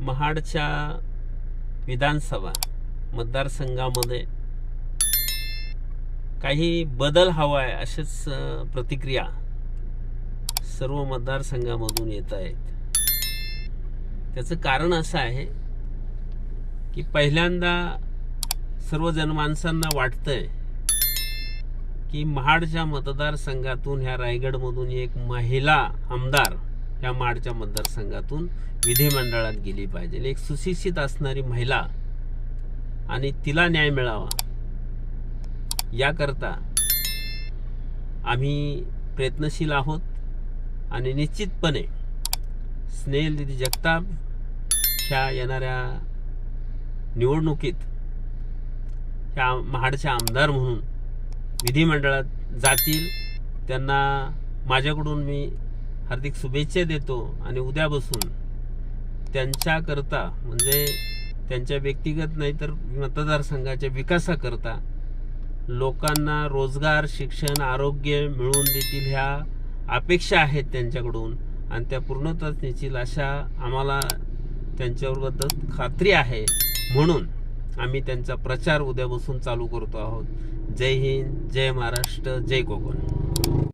महाडच्या विधानसभा मतदारसंघामध्ये काही बदल हवा आहे असेच प्रतिक्रिया सर्व मतदारसंघामधून येत आहेत. त्याचं कारण असं आहे की पहिल्यांदा सर्व जनमानसांना वाटतंय की महाडच्या मतदारसंघातून ह्या रायगडमधून एक महिला आमदार ह्या माडच्या मतदारसंघातून विधिमंडळात गेली पाहिजे. एक सुशिक्षित असणारी महिला आणि तिला न्याय मिळावा याकरता आम्ही प्रयत्नशील आहोत आणि निश्चितपणे स्नेहल दिदी जगताप ह्या येणाऱ्या निवडणुकीत ह्या महाडच्या आमदार म्हणून विधिमंडळात जातील. त्यांना माझ्याकडून मी हार्दिक शुभेच्छा देतो आणि उद्या बसून त्यांच्याकरता म्हणजे त्यांच्या व्यक्तिगत नाही तर मतदारसंघाच्या विकासाकरता लोकांना रोजगार शिक्षण आरोग्य मिळवून देतील ह्या अपेक्षा आहेत त्यांच्याकडून. आणि त्या पूर्णतःच नेतील अशा आम्हाला त्यांच्याबद्दल खात्री आहे. म्हणून आम्ही त्यांचा प्रचार उद्यापासून चालू करतो आहोत. जय हिंद जय महाराष्ट्र जय कोकण